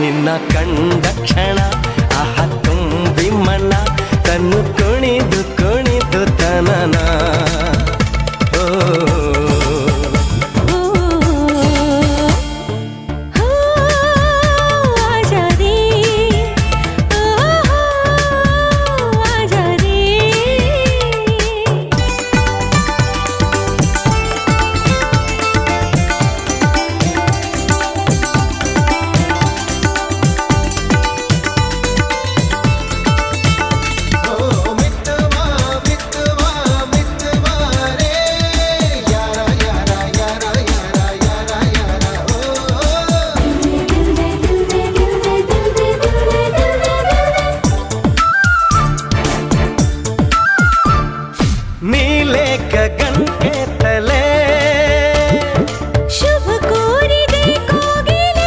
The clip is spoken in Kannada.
ನಿನ್ನ ಕಂಡ ಕ್ಷಣ. నీ